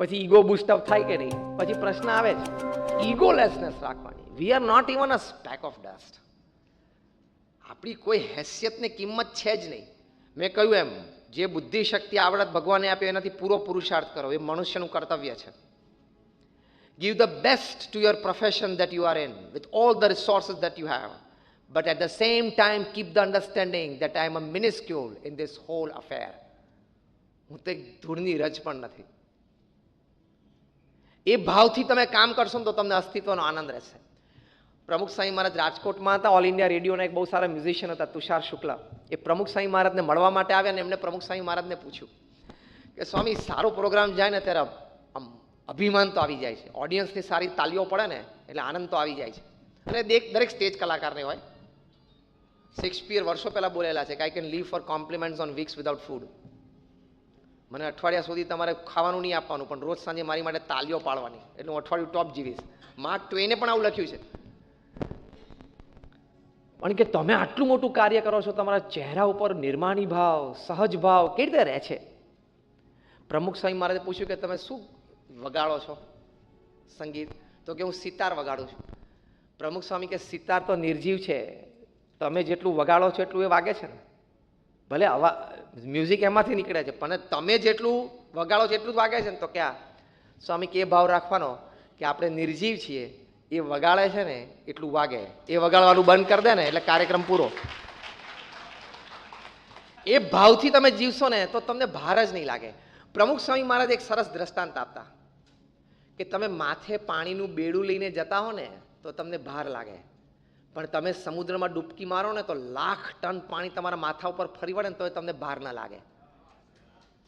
પછી ego boost up થાય કે નહીં પછી પ્રશ્ન આવે જ ઈગોલેસનેસ રાખવાની we are not even a speck of dust આપણી કોઈ હેસિયતની કિંમત છે જ નહીં મેં કહ્યું એમ જે બુદ્ધિ શક્તિ આવડત ભગવાને આપ્યો એનાથી પૂરો પુરુષાર્થ કરો એ મનુષ્યનું કર્તવ્ય છે give the best to your profession that you are in with all the resources that you have but at the same time keep the understanding that i am a minuscule in this whole affair હું તો એક ધૂળની રજ પણ નથી એ ભાવથી તમે કામ કરશો ને તો તમને અસ્તિત્વનો આનંદ રહેશે. પ્રમુખ સાંઈ મહારાજ રાજકોટમાં હતા ઓલ ઇન્ડિયા રેડિયોના એક બહુ સારા મ્યુઝિશિયન હતા, તુષાર શુક્લા. એ પ્રમુખ સાંઈ મહારાજને મળવા માટે આવ્યા ને એમને પ્રમુખ સાંઈ મહારાજને પૂછ્યું કે, સ્વામી, સારો પ્રોગ્રામ જાય ને ત્યારે આમ અભિમાન તો આવી જાય છે. ઓડિયન્સની સારી તાલીઓ પડે ને એટલે આનંદ તો આવી જાય છે. અને દેખ દરેક સ્ટેજ કલાકારને હોય. શેક્સપિયર વર્ષો પહેલાં બોલેલા છે કે I can live for compliments on weeks without food મને અઠવાડિયા સુધી તમારે ખાવાનું નહીં આપવાનું, પણ રોજ સાંજે મારી માટે તાલીઓ પાડવાની. એટલે હું અઠવાડિયું ટોપ જીવીશ. માર્ક ટ્વેને પણ આવું લખ્યું છે. પણ કે તમે આટલું મોટું કાર્ય કરો છો, તમારા ચહેરા ઉપર નિર્માણી ભાવ, સહજ ભાવ કેવી રીતે રહે છે? પ્રમુખ સ્વામી મહારાજે પૂછ્યું કે તમે શું વગાડો છો સંગીત? તો કે હું સિતાર વગાડું છું. પ્રમુખ સ્વામી કે સિતાર તો નિર્જીવ છે. તમે જેટલું વગાડો છો એટલું એ વાગે છે ને? ભલે અવા મ્યુઝિક એમાંથી નીકળે છે. પણ તમે જેટલું વગાડો છો એટલું જ વાગે છે ને તો ક્યાં સ્વામી કે ભાવ રાખવાનો કે આપણે નિર્જીવ છીએ. એ વગાડે છે ને એટલું વાગે. એ વગાડવાનું બંધ કરી દે ને એટલે કાર્યક્રમ પૂરો. એ ભાવથી તમે જીવશો ને તો તમને ભાર જ નહીં લાગે. પ્રમુખ સ્વામી મહારાજ એક સરસ દ્રષ્ટાંત આપતા કે તમે માથે પાણીનું બેડું લઈને જતા હો ને તો તમને ભાર લાગે. પણ તમે સમુદ્રમાં ડૂબકી મારો ને તો લાખ ટન પાણી તમારા માથા ઉપર ફરી વળે ને તો તમને ભાર ના લાગે.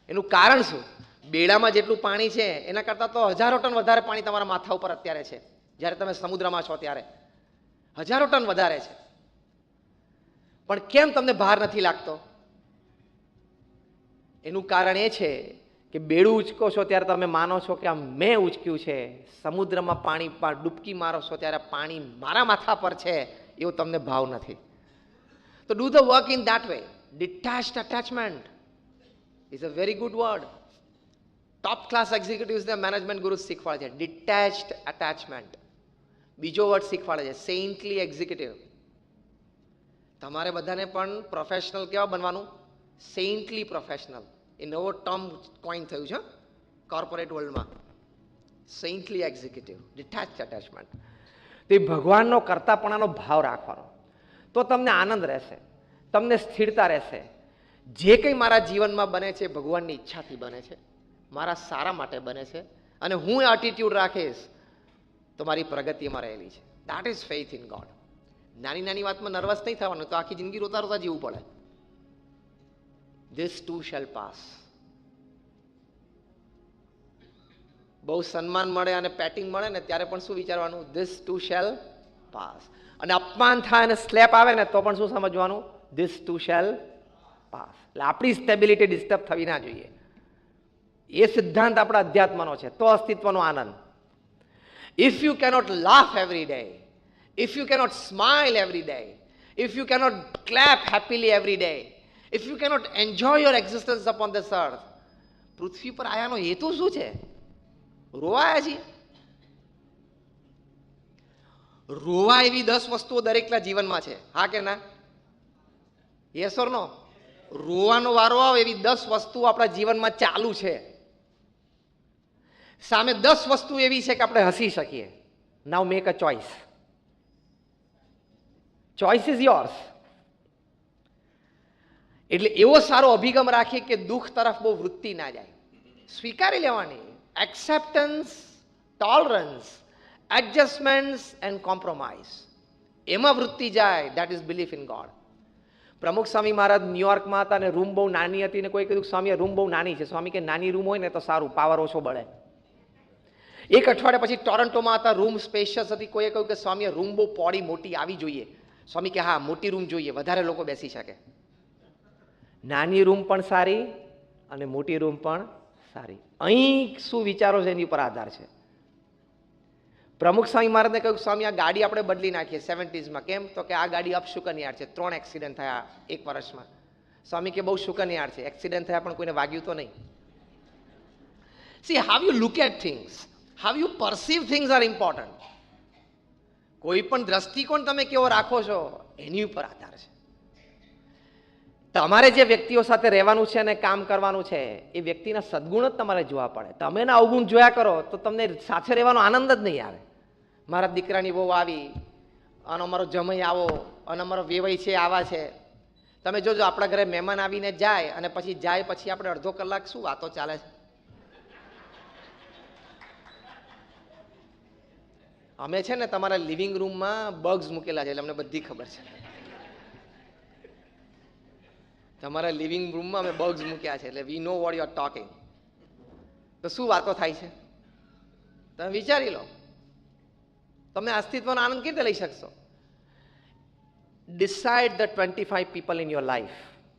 એનું કારણ શું? બેડામાં જેટલું પાણી છે, એના કરતાં તો હજારો ટન વધારે પાણી તમારા માથા ઉપર અત્યારે છે, જ્યારે તમે સમુદ્રમાં છો ત્યારે. હજારો ટન વધારે છે. પણ કેમ તમને ભાર નથી લાગતો? એનું કારણ એ છે કે બેડું ઉચકો છો ત્યારે તમે માનો છો કે આ મેં ઉચક્યું છે? સમુદ્રમાં પાણી પર ડૂબકી મારો છો ત્યારે પાણી મારા માથા પર છે? એવો તમને ભાવ નથી. તો do the work in that way detached attachment is a very good word top class એક્ઝિક્યુટિવ્સને management guru શીખવાડે છે. ડિટેચ્ડ અટેચમેન્ટ બીજો વર્ડ શીખવાડે છે. સેઇન્ટલી એક્ઝિક્યુટિવ તમારે બધાને પણ પ્રોફેશનલ કેવા બનવાનું? સેઇન્ટલી પ્રોફેશનલ એ નવો ટર્મ કોઈન થયું છે કોર્પોરેટ વર્લ્ડમાં સેન્ટલી એક્ઝિક્યુટિવ ડિટેચ અટેચમેન્ટ તે ભગવાનનો કરતાપણાનો ભાવ રાખવાનો. તો તમને આનંદ રહેશે, તમને સ્થિરતા રહેશે. જે કંઈ મારા જીવનમાં બને છે ભગવાનની ઈચ્છાથી બને છે, મારા સારા માટે બને છે, અને હું એટીટ્યુડ રાખીશ, તો મારી પ્રગતિમાં રહેલી છે. That is faith in God નાની નાની વાતમાં નર્વસ નહીં થવાનું, તો આખી જિંદગી રોતા રોતા જીવવું પડે. ધીસ ટુ શેલ પાસ બહુ સન્માન મળે અને પેટિંગ મળે ને ત્યારે પણ શું વિચારવાનું? ધીસ ટુ શેલ પાસ અને અપમાન થાય અને સ્લેપ આવે ને તો પણ શું સમજવાનું? ધીસ ટુ શેલ પાસ એટલે આપણી સ્ટેબિલિટી ડિસ્ટર્બ થવી ના જોઈએ. એ સિદ્ધાંત આપણા અધ્યાત્મનો છે. તો અસ્તિત્વનો આનંદ. If you cannot laugh every day if you cannot smile every day if you cannot clap happily every day if you cannot enjoy your existence upon this earth પૃથ્વી પર આયાનો હેતુ શું છે? રોવાયા છીએ. રોવા એવી દસ વસ્તુઓ દરેકના જીવનમાં છે. હા કે ના? યસ ઓર નો રોવાનો વારો આવે એવી દસ વસ્તુઓ આપણા જીવનમાં ચાલુ છે. સામે દસ વસ્તુ એવી છે કે આપણે હસી શકીએ. Now make a choice choice is yours એટલે એવો સારો અભિગમ રાખીએ કે દુઃખ તરફ બહુ વૃત્તિ ના જાય. સ્વીકારી લેવાની. Acceptance tolerance adjustments and compromise એમાં વૃત્તિ જાય. That is belief in God Pramukh Swami Maharaj ન્યુયોર્કમાં હતા અને રૂમ બહુ નાની હતી ને કોઈ કીધું કે સ્વામી રૂમ બહુ નાની છે. સ્વામી કે નાની રૂમ હોય ને તો સારું પાવર ઓછો બળે. એક અઠવાડિયા પછી ટોરન્ટોમાં હતા રૂમ સ્પેશિયસ હતી. કોઈએ કહ્યું કે સ્વામી રૂમ બહુ પોડી મોટી આવી જોઈએ. સ્વામી કે હા, મોટી રૂમ જોઈએ. વધારે લોકો બેસી શકે. નાની રૂમ પણ સારી અને મોટી રૂમ પણ સારી. અહીં શું વિચારો છે એની ઉપર આધાર છે. પ્રમુખ સ્વામી મહારાજને કહ્યું, સ્વામી, આ ગાડી આપણે બદલી નાખીએ સેવન્ટીઝમાં કેમ? તો કે આ ગાડી અપશુકનિયાર છે. ત્રણ એક્સિડન્ટ થયા એક વર્ષમાં. સ્વામી કે, બહુ શુકનિયાર છે. એક્સિડન્ટ થયા પણ કોઈને વાગ્યું તો નહીં. See how you look at things how you perceive things are important કોઈ પણ દ્રષ્ટિકોણ તમે કેવો રાખો છો, એની ઉપર આધાર છે. તમારે જે વ્યક્તિઓ સાથે રહેવાનું છે અને કામ કરવાનું છે, એ વ્યક્તિના સદગુણ જ તમારે જોવા પડે. તમે એના અવગુણ જોયા કરો, તો તમને સાથે રહેવાનો આનંદ જ નહીં આવે. મારા દીકરાની બહુ આવી, અને અમારો જમઈ આવો, અને અમારો વેવાઈ છે, આવા છે. તમે જોજો, આપણા ઘરે મહેમાન આવીને જાય, અને પછી જાય પછી આપણે અડધો કલાક શું વાતો ચાલે છે? અમે છે ને તમારા લિવિંગ રૂમમાં બગ્સ મૂકેલા છે, એટલે અમને બધી ખબર છે. તમારા લિવિંગ રૂમમાં અમે બગ્સ મૂક્યા છે, એટલે we know what you talking તો શું વાતો થાય છે? તમે વિચારી લો. તમે અસ્તિત્વનો આનંદ કેવી રીતે લઈ શકશો? Decide the twenty five people in your life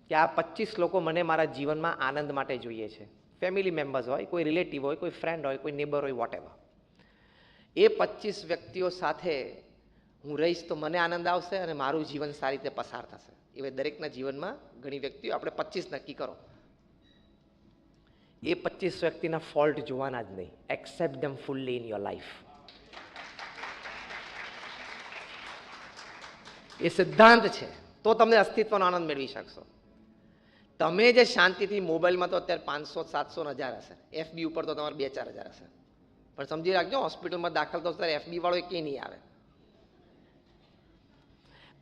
કે આ પચીસ લોકો મને મારા જીવનમાં આનંદ માટે જોઈએ છે. ફેમિલી મેમ્બર્સ હોય, કોઈ રિલેટિવ હોય, કોઈ ફ્રેન્ડ હોય, કોઈ નેબર હોય વોટ એ પચીસ વ્યક્તિઓ સાથે હું રહીશ તો મને આનંદ આવશે અને મારું જીવન સારી રીતે પસાર થશે. એવા દરેકના જીવનમાં ઘણી વ્યક્તિઓ આપણે પચીસ નક્કી કરો. એ પચીસ વ્યક્તિના ફોલ્ટ જોવાના જ નહીં. Accept them fully in your life એ સિદ્ધાંત છે. તો તમને અસ્તિત્વનો આનંદ મેળવી શકશો. તમે જે શાંતિથી મોબાઈલમાં તો અત્યારે પાંચસો, સાતસો હજાર હશે. એફબી ઉપર તો તમારે બે ચાર હજાર હશે. પણ સમજી રાખજો, હોસ્પિટલમાં દાખલ થશો ત્યારે એફબી વાળો કે નહીં આવે.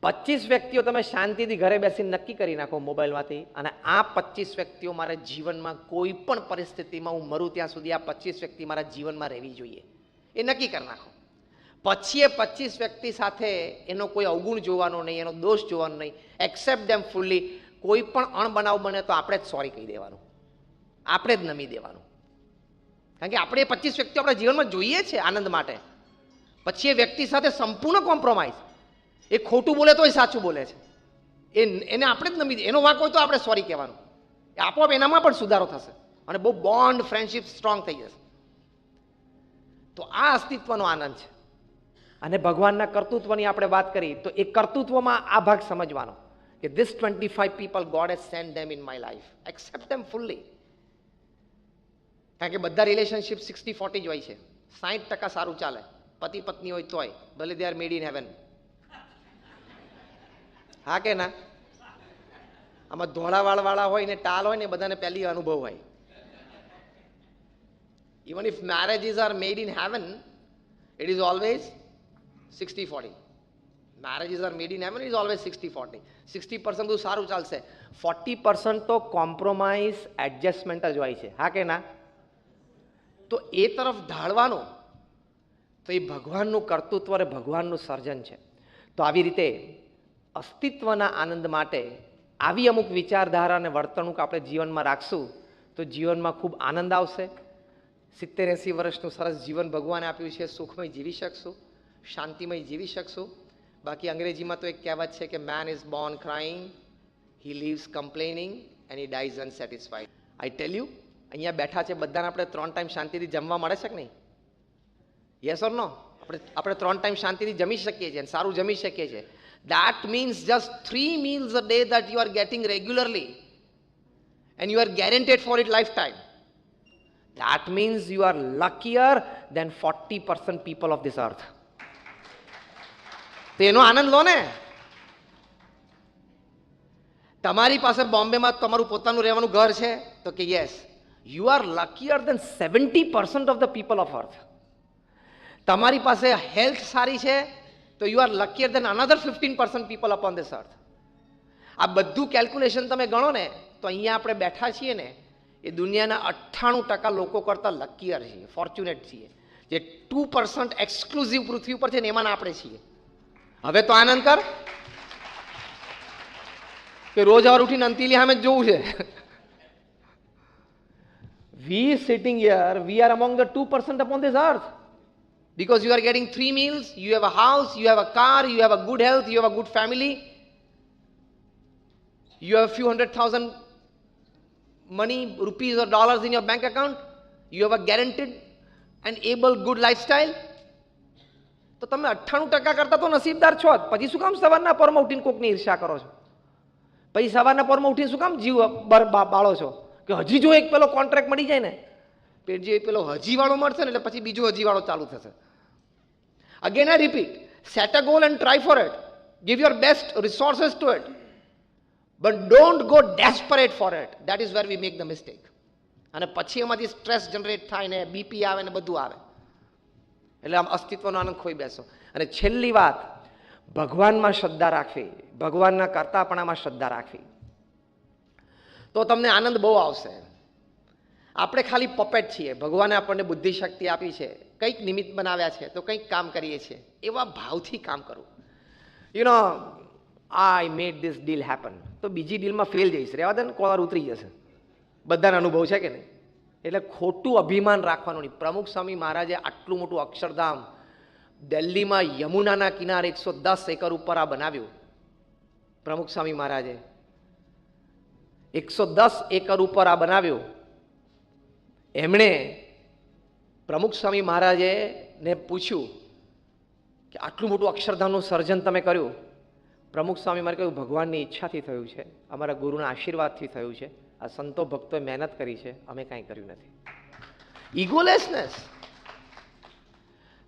પચીસ વ્યક્તિઓ તમે શાંતિથી ઘરે બેસીને નક્કી કરી નાખો મોબાઈલમાંથી અને આ પચીસ વ્યક્તિઓ મારા જીવનમાં કોઈ પણ પરિસ્થિતિમાં હું મરું ત્યાં સુધી આ પચીસ વ્યક્તિ મારા જીવનમાં રહેવી જોઈએ. એ નક્કી કરી નાખો. પછી એ પચીસ વ્યક્તિ સાથે એનો કોઈ અવગુણ જોવાનો નહીં, એનો દોષ જોવાનો નહીં. એક્સેપ્ટ દેમ ફૂલ્લી કોઈ પણ અણબનાવ બને તો આપણે જ સોરી કહી દેવાનું. આપણે જ નમી દેવાનું. કારણ કે આપણે એ પચીસ વ્યક્તિઓ આપણા જીવનમાં જોઈએ છે આનંદ માટે. પછી એ વ્યક્તિ સાથે સંપૂર્ણ કોમ્પ્રોમાઇઝ એ ખોટું બોલે તોય સાચું બોલે છે. એ એને આપણે જ નમી એનો વાંક હોય તો આપણે સોરી કહેવાનું. એ આપોઆપ એનામાં પણ સુધારો થશે અને બહુ બોન્ડ ફ્રેન્ડશિપ સ્ટ્રોંગ થઈ જશે. તો આ અસ્તિત્વનો આનંદ છે. અને ભગવાનના કર્તૃત્વની આપણે વાત કરી, તો એ કર્તૃત્વમાં આ ભાગ સમજવાનો, કે this twenty five people God has sent them in my life accept them fully કારણ કે બધા રિલેશનશિપ સિક્સટી ફોર્ટી જ હોય છે. સાઠ ટકા સારું ચાલે. પતિ પત્ની હોય તોય, ભલે they are made in heaven હા કે ના? આમાં ધોળા વાળા હોય ને ટાલ હોય ને બધાને પહેલી અનુભવ હોય. Even if marriages are made in heaven it is always sixty forty marriages are made in heaven is always sixty forty sixty percent બધું સારું ચાલશે. ફોર્ટી પર્સન્ટ તો કોમ્પ્રોમાઇઝ એડજસ્ટમેન્ટ જ હોય છે. હા કે ના? તો એ તરફ ઢાળવાનું તો એ ભગવાનનું કર્તૃત્વ અને ભગવાનનું સર્જન છે. તો આવી રીતે અસ્તિત્વના આનંદ માટે આવી અમુક વિચારધારા અને વર્તણૂક આપણે જીવનમાં રાખશું, તો જીવનમાં ખૂબ આનંદ આવશે. સિત્તેર એંસી વર્ષનું સરસ જીવન ભગવાને આપ્યું છે, સુખમય જીવી શકશું, શાંતિમય જીવી શકશું. બાકી અંગ્રેજીમાં તો એક કહેવત છે કે man is born crying he lives complaining and he dies unsatisfied I tell you અહીંયા બેઠા છે બધાને આપણે ત્રણ ટાઈમ શાંતિથી જમવા મળે છે કે નહીં? યસ ઓર નો આપણે આપણે ત્રણ ટાઈમ શાંતિથી જમી શકીએ છીએ અને સારું જમી શકીએ છીએ. That means just three meals a day that you are getting regularly and you are guaranteed for it lifetime that means you are luckier than 40% people of this earth તો એનો આનંદ લો ને તમારી પાસે બોમ્બેમાં તમારું પોતાનું રહેવાનું ઘર છે તો કે yes you are luckier than seventy percent of the people of earth તમારી પાસે હેલ્થ સારી છે તો you are luckier than another fifteen percent people upon this earth આ બધું કેલ્ક્યુલેશન તમે ગણો ને, તો અહીંયા આપણે બેઠા છીએ ને, એ દુનિયાના અઠ્ઠાણું ટકા લોકો કરતાં લકીયર છીએ ફોર્ચ્યુનેટ છીએ. જે ટુ પર્સન્ટ એક્સક્લુઝિવ પૃથ્વી ઉપર છે ને એમાં આપણે છીએ. હવે તો આનંદ કર. કે રોજ હવાર ઉઠીને અંતિલી સામે જ જોવું છે. We sitting here we are among the two percent upon this earth because you are getting three meals, you have a house, you have a car, you have a good health, you have a good family, you have a few hundred thousand money, rupees or dollars in your bank account, you have a guaranteed and able good lifestyle. તો તમે અઠ્ઠાણું ટકા કરતા તો નસીબદાર છો જ પછી શું કામ સવારના પરમાં ઉઠીને કોકની ઈર્ષા કરો છો પછી સવારના પરમાં ઉઠીને શું કામ જીવ બાળો છો કે હજી જો એક પેલો કોન્ટ્રાક્ટ મળી જાય ને પેટ જે પેલો હજીવાળો મળશે ને એટલે પછી બીજો હજીવાળો ચાલુ થશે again I repeat set a goal and try for it. Give your best resources to it. But don't go desperate for it. That is where we make the mistake અને પછી એમાંથી સ્ટ્રેસ જનરેટ થાય ને BP આવે ને બધું આવે. એટલે આમ અસ્તિત્વનો આનંદ ખોઈ બેસો. અને છેલ્લી વાત, ભગવાનમાં શ્રદ્ધા રાખવી. ભગવાનના કરતાપણામાં શ્રદ્ધા રાખવી. તો તમને આનંદ બહુ આવશે. આપણે ખાલી પપેટ છીએ. ભગવાને આપણને બુદ્ધિ શક્તિ આપી છે. કંઈક નિમિત્ત બનાવ્યા છે, તો કંઈક કામ કરીએ છીએ. એવા ભાવથી કામ કરવું you know I made this deal happen તો બીજી ડીલમાં ફેલ જઈશ. રહેવા દે ને કોલર ઉતરી જશે. બધાને અનુભવ છે કે નહીં? એટલે ખોટું અભિમાન રાખવાનું નહીં. પ્રમુખ સ્વામી મહારાજે આટલું મોટું અક્ષરધામ દિલ્હીમાં યમુનાના કિનારે એકસો દસ એકર ઉપર આ બનાવ્યું. પ્રમુખ સ્વામી મહારાજે એકસો દસ એકર ઉપર આ બનાવ્યું. એમણે પ્રમુખ સ્વામી મહારાજે ને પૂછ્યું કે આટલું મોટું અક્ષરધામનું સર્જન તમે કર્યું? પ્રમુખ સ્વામી મારે કહ્યું, ભગવાનની ઈચ્છાથી થયું છે. અમારા ગુરુના આશીર્વાદથી થયું છે. આ સંતો ભક્તોએ મહેનત કરી છે. અમે કાંઈ કર્યું નથી. ઇગોલેસનેસ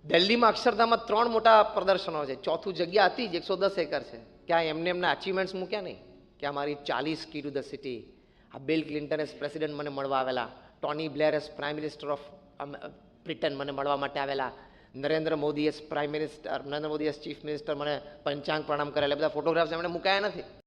દિલ્હીમાં અક્ષરધામમાં ત્રણ મોટા પ્રદર્શનો છે. ચોથું જગ્યા હતી જ એકસો દસ એકર છે. ત્યાં એમને એમના અચીવમેન્ટ્સ મૂક્યા નહીં. કે અમારી ચાલીસ કી ટુ ધ સિટી આ બિલ ક્લિન્ટન એસ પ્રેસિડેન્ટ મને મળવા આવેલા. Tony Blair as prime minister of Britain મને મળવા માટે આવેલા. Narendra Modi as prime minister Narendra Modi as chief minister મને પંચાંગ પ્રણામ કરેલા. બધા ફોટોગ્રાફ્સ એમણે મુકાયા નથી.